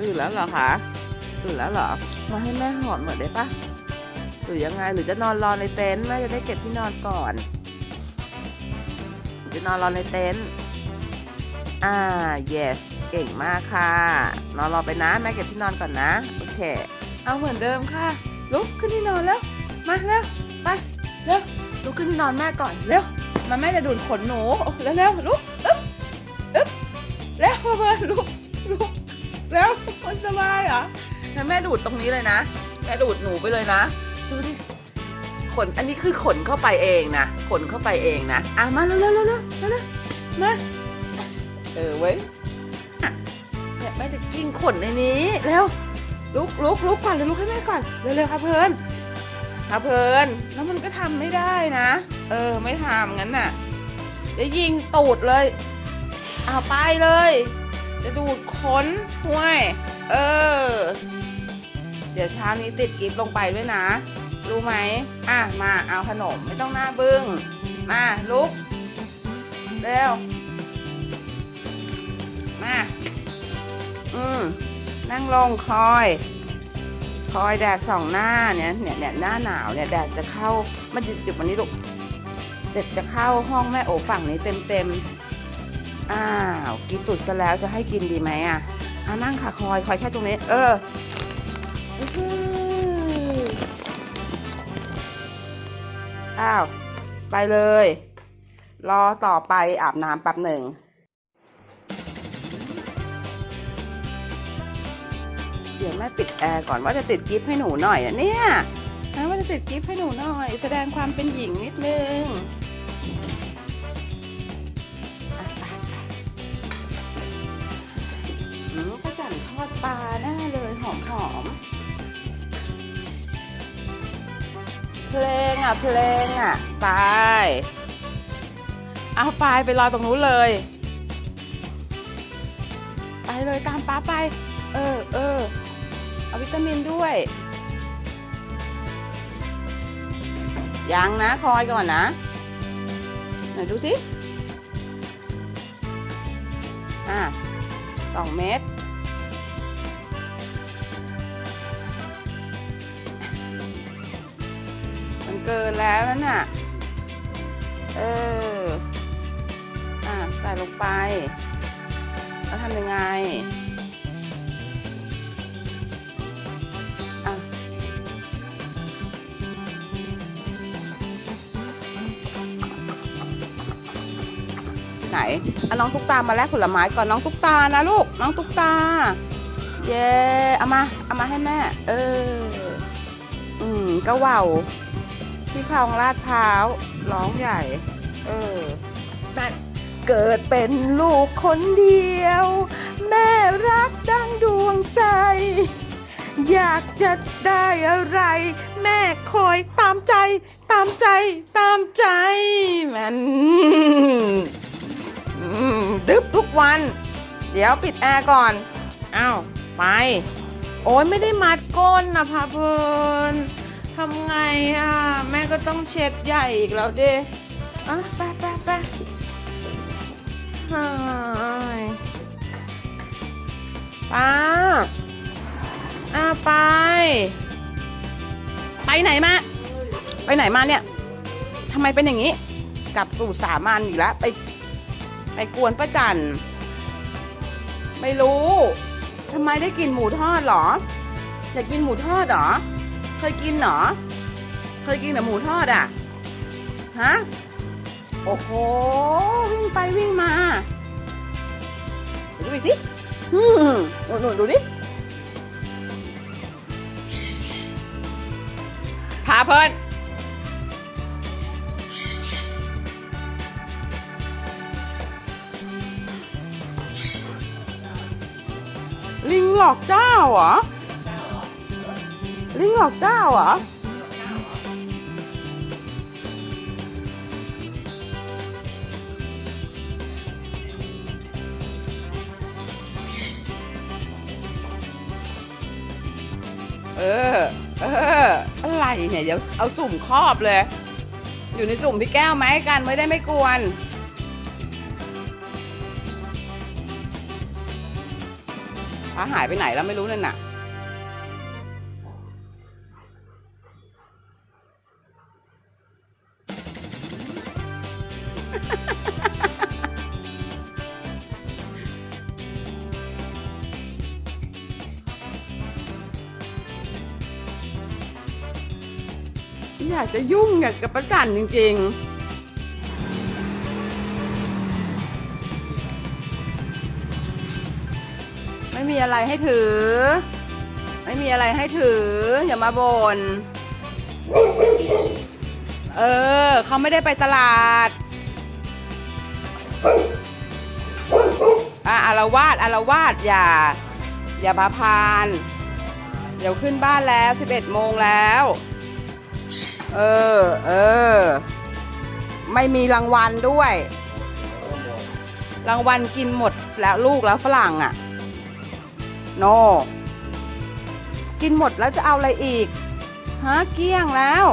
ตื่นแล้วเหรอคะตื่นแล้วเหรอ มาให้แม่หอดหน่อยได้ปะหรือยังไงหรือจะนอนรอในเต็นท์แม่จะได้เก็บที่นอนก่อน จะนอนรอในเต็นท์อ่า yes เก่งมากค่ะ นอนรอไปนะแม่เก็บที่นอนก่อนนะ โอเค เอาเหมือนเดิมค่ะ ลุกขึ้นที่นอนแล้ว มาเร็ว ไป เร็ว ลุกขึ้นที่นอนแม่ก่อน เร็ว มาแม่จะดูดขนหนู เร็วเร็วลุก อึ๊บ อึ๊บ เร็วพ่อเบิร์นลุก ลุก เร็วมันสบายเหรองั้นแม่ดูดตรงนี้เลยนะ แม่ดูดหนูไปเลยนะ ดูดิ ขน อันนี้คือขนเข้าไปเองนะ ขนเข้าไปเองนะ อะ มาเร็วเร็วเร็วเร็วเร็วมา เออเว้ยเนี่ยแม่จะกินขนในนี้ เร็ว ลุกลุกลุกก่อนเร็วลุกให้แม่ก่อน เร็วเร็วครับเพื่นครับเพลิน แล้วมันก็ทำไม่ได้นะ เออ ไม่ทำงั้นน่ะ เดี๋ยวยิงตูดเลย เอาไปเลย จะดูดขนห่วย เออ เดี๋ยวเช้านี้ติดกิฟต์ลงไปด้วยนะ รู้ไหมอะ มาเอาขนมไม่ต้องหน้าบึ้ง มาลุก เร็ว มา อืม นั่งลงคอย คอยแดดสองหน้าเนี่ยเนี่ยเนี่ยหน้าหนาวเนี่ยแดดจะเข้ามันจะจุดวันนี้ลูกแดดจะเข้าห้องแม่โอฝั่งนี้เต็มเต็ม อ้าวกินตุดซะแล้วจะให้กินดีไหมอะเอานั่งค่ะคอยคอยแค่ตรงนี้ เอออื้อหืออ้าว ไปเลย รอต่อไปอาบน้ำแป๊บหนึ่งเดี๋ยวแม่ปิดแอร์ก่อนว่าจะติดกิฟต์ให้หนูหน่อยอะเนี่ยนะว่าจะติดกิฟต์ให้หนูหน่อย แสดงความเป็นหญิงนิดนึง อมหอมเพลงอะ เพลงอะ ไป เอาไปไปรอตรงนู้นเลย ไปเลยตามป้าไป เออเออเอาวิตามินด้วย ยังนะ คอยก่อนนะไหนดูสิ อะสองเม็ด เกินแล้วนั่นน่ะ เออ อะใส่ลงไป แล้วทำยังไง อะ ไหนเอาน้องตุ๊กตามาแลกผลไม้ก่อนน้องตุ๊กตานะลูก น้องตุ๊กตา เย้ เอามา เอามาให้แม่ เออ อืม ก็ว่าว พี่คลองลาดพร้าวร้องใหญ่ เออนั่นเกิดเป็นลูกคนเดียว แม่รักดังดวงใจ อยากจะได้อะไร แม่คอยตามใจ ตามใจตามใจ มันดึบทุกวัน เดี๋ยวปิดแอร์ก่อน อ้าว ไป โอ้ยไม่ได้มัดก้นนะพาเพลิน ทำไงอะ แม่ก็ต้องเช็ดใหญ่อีกแล้วเด้อะไปไปไปฮ้ายป้าอ่าไป ไปไหนมา ไปไหนมาเนี่ยทำไมเป็นอย่างนี้ กลับสู่สามัญอีกแล้วไป ไปกวนป้าจัน ไม่รู้ทำไมได้กินหมูทอดหรออยากกินหมูทอดเหรอ เคยกินเหรอ เคยกินแต่หมูทอดอะ ฮะ โอ้โห วิ่งไปวิ่งมาดูอีกสิอืมดูดูดูดิพาเพลินลิงหลอกเจ้าเหรอ ลิงหลอกเจ้าเหรอเออ เออ อะไรเนี่ย เดี๋ยวเอาสุ่มครอบเลย อยู่ในสุ่มพี่แก้วไหมกันไม่ได้ไม่กวนประหายไปไหนแล้วไม่รู้นั่นน่ะ อยากจะยุ่งกกับประจันจริง ๆไม่มีอะไรให้ถือ ไม่มีอะไรให้ถือ อย่ามาบน่น เออ เขาไม่ได้ไปตลาด อะอารวาสอารวาสอย่า อย่ามาพาน เดี๋ยวขึ้นบ้านแล้ว 11โมงแล้ว เออ เออ ไม่มีรางวัลด้วย รางวัลกินหมดแล้วลูกแล้วฝรั่งอะ่ะ โนกินหมดแล้วจะเอาอะไรอีก ฮะเกี้ยงแล้ว